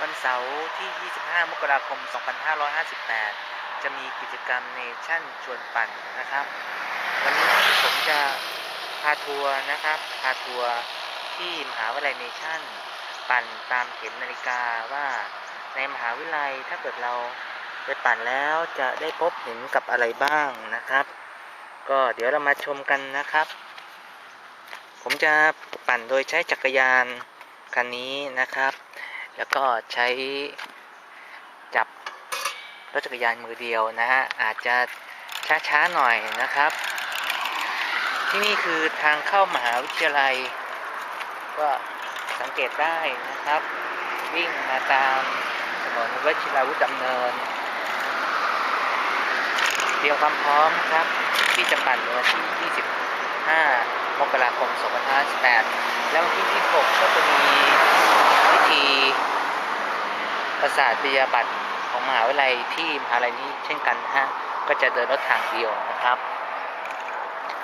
วันเสาร์ที่ 25 มกราคม 2558 จะมีกิจกรรมเนชั่นชวนปั่นนะครับ วันนี้ผมจะพาทัวร์นะครับ พาทัวร์ที่มหาวิทยาลัยเนชั่น ปั่นตามเข็มนาฬิกาว่าในมหาวิทยาลัยถ้าเกิดเราไปปั่นแล้วจะได้พบเห็นกับอะไรบ้างนะครับ ก็เดี๋ยวเรามาชมกันนะครับ ผมจะปั่นโดยใช้จักรยานคันนี้นะครับ แล้วก็ใช้จับรถจักรยานมือเดียวนะฮะ อาจจะช้าๆหน่อยนะครับ ที่นี่คือทางเข้ามหาวิทยาลัย ก็สังเกตได้นะครับ วิ่งมาตามถนนวชิราวุธดำเนินเตรียมความพร้อมครับ ที่จะปั่นในวันที่ มกราคม 2518แล้ววันที่ 26 ก็จะมีพิธีประสาทปริญญาบัตรของมหาวิทยาลัยที่มหาลัยนี้เช่นกันนะฮะ ก็จะเดินรถทางเดียวนะครับ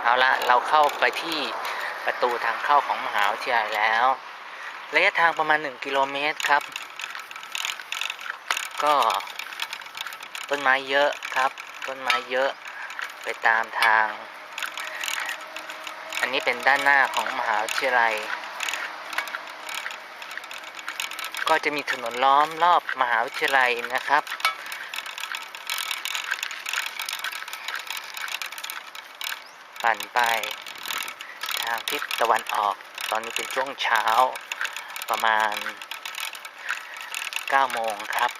เอาละเราเข้าไปที่ประตูทางเข้าของมหาวิทยาลัยแล้ว ระยะทางประมาณ 1 กิโลเมตรครับ ก็ต้นไม้เยอะครับ ต้นไม้เยอะไปตามทาง อันนี้เป็นด้านหน้าของมหาวิทยาลัย ก็จะมีถนนล้อมรอบมหาวิทยาลัยนะครับปั่นไป ทางทิศตะวันออก ตอนนี้เป็นช่วงเช้าประมาณ 9 โมงครับ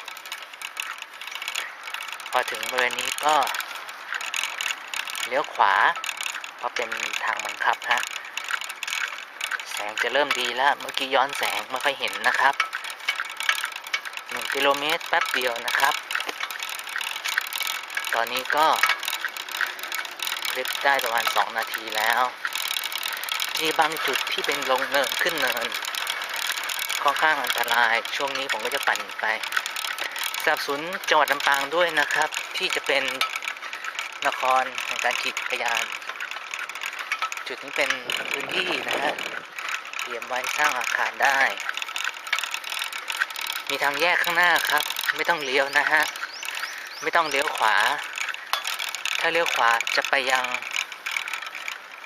พอถึงบริเวณนี้ก็เลี้ยวขวา เพราะเป็นทางบังคับฮะแสงจะเริ่มดีแล้ว เมื่อกี้ย้อนแสงไม่ค่อยเห็นนะครับ1กิโลเมตรแป๊บเดียวนะครับ ตอนนี้ก็คลิปได้ประมาณ 2 นาทีแล้วมีบางจุดที่เป็นลงเนินขึ้นเนิน ค่อนข้างอันตราย ช่วงนี้ผมก็จะปั่นไปสนับสนุนจังหวัดลำปางด้วยนะครับ ที่จะเป็นนครแห่งการขี่จักรยาน จุดนี้เป็นพื้นที่นะฮะเตรียมไว้สร้างอาคารได้ มีทางแยกข้างหน้าครับ ไม่ต้องเลี้ยวนะฮะ ไม่ต้องเลี้ยวขวา ถ้าเลี้ยวขวาจะไปยัง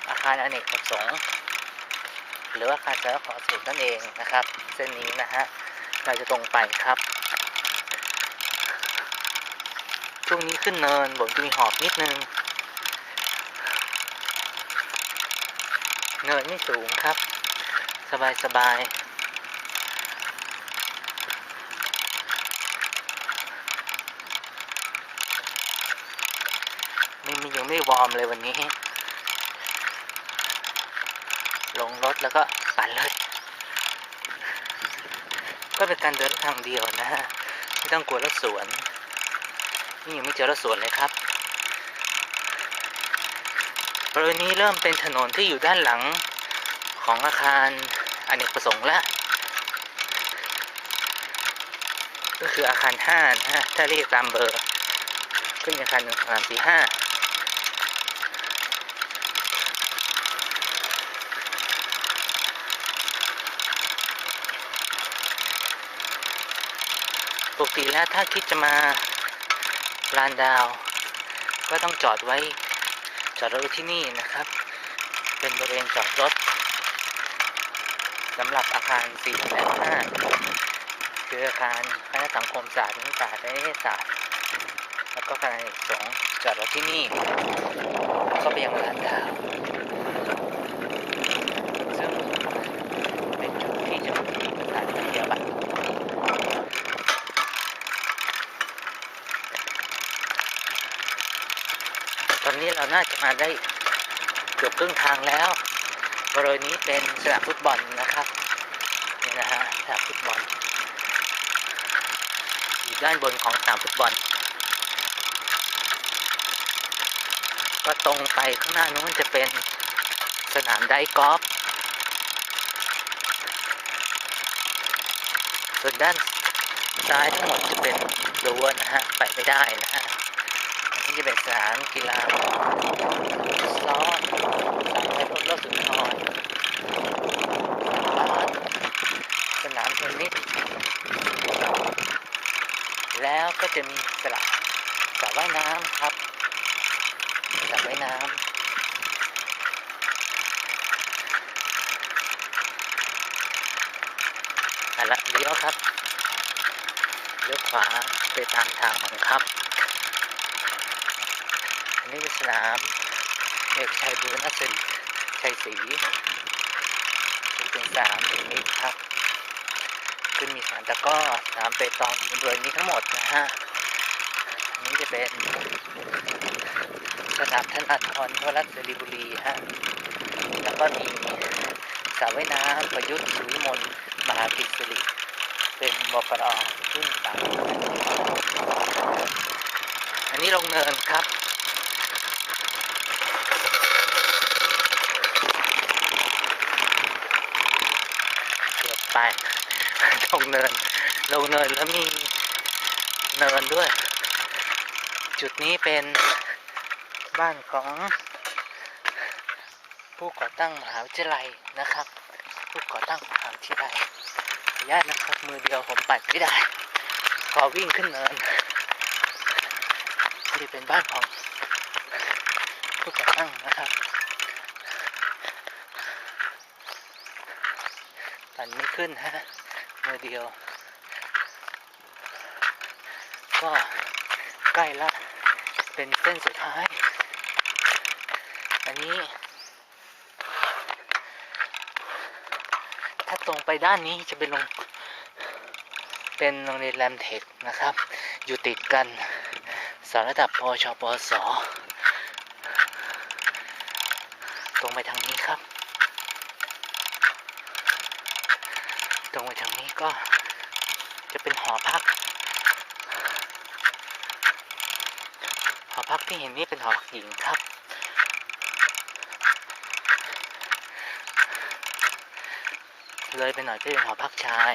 อาคารอเนกประสงค์หรือว่าอาคารสารขอสูตรนั่นเองนะครับ เส้นนี้นะฮะ เราจะตรงไปครับ ช่วงนี้ขึ้นเนินผมจะมีหอบนิดนึง เนินไม่สูงครับ สบายสบายไม่มียังไม่วอร์มเลยวันนี้ ลงรถแล้วก็ปั่นเลย ก็เป็นการเดินทางเดียวนะฮะ ไม่ต้องกลัวรถสวน นี่ยังไม่เจอรถสวนเลยครับ บริเวณนี้เริ่มเป็นถนนที่อยู่ด้านหลังของอาคารอเนกประสงค์แล้วก็คืออาคารห้านะฮะถ้าเรียกตามเบอร์ ก็มีอาคารหนึ่งสองสามสี่ห้าปกติแล้วถ้าคิดจะมาลานดาว ก็ต้องจอดไว้ จอดรถที่นี่นะครับ เป็นบริเวณจอดรถสำหรับอาคาร4และ5คืออาคารคณะสังคมศาสตร์นิติศาสตร์และนิเทศศาสตร์ แล้วก็คณะเอกสงฆ์จอดรถที่นี่ ก็ไปยังลานดาว ซึ่งเป็นจุดที่จะมีสถานที่เดียวบัตร ตอ น่าจะมาได้เกือบครึ่งทางแล้วบริเวณนี้เป็นสนามฟุตบอลนะครับนี่นะฮะสนามฟุตบอลอยู่ด้านบนของสนามฟุตบอล ก็ตรงไปข้างหน้านู้นจะเป็นสนามไดกอล์ฟส่วนด้านซ้ายทั้งหมดจะเป็นรั้วนะฮะไปไม่ได้นะฮะ นี่จะเป็นสนามกีฬาซ้อนสนามรถรถสุนทรสนามเทนนิสแล้วก็จะมีสระสระว่ายน้ำครับสระว่ายน้ำอะละเลี้ยวครับเลี้ยวขวาไปตามทางบังคับ นนี้เป็นสนามเอกชัยบูรณศิริชัยศรีนี่เป็นสามเทนนิสครับคือมีสนามตะก้อสนามเปตองมีบริเวณนี้ทั้งหมดนะฮะอันนี้จะเป็นสนามธนาธรวรัตน์สิริบุรีฮะแล้วก็มีสระว่ายน้ำประยุทธ์สุวิมลมหากิจสิริเป็นบกรรุ่นสามอันนี้ลงเนินครับ เกือบไป ลงเนิน ลงเนินแล้วมีเนินด้วย จุดนี้เป็นบ้านของผู้ก่อตั้งมหาวิทยาลัยนะครับ ผู้ก่อตั้งมหาวิทยาลัยญาตนะครับ มือเดียวผมปัดไม่ได้ ขอวิ่งขึ้นเนินนี่เป็นบ้านของผู้ก่อตั้งนะครับปั่นไม่ขึ้นฮะ มือเดียว ก็ใกล้ละ เป็นเส้นสุดท้าย อันนี้ ถ้าตรงไปด้านนี้จะเป็นโรงเป็นโรงเรียนแรมเทคนะครับ อยู่ติดกันสอนระดับปชปสตรงไปทางนี้ครับ ตรงไปทางนี้ก็จะเป็นหอพัก หอพักที่เห็นนี่เป็นหอพักหญิงครับ เลยไปหน่อยก็เป็นหอพักชาย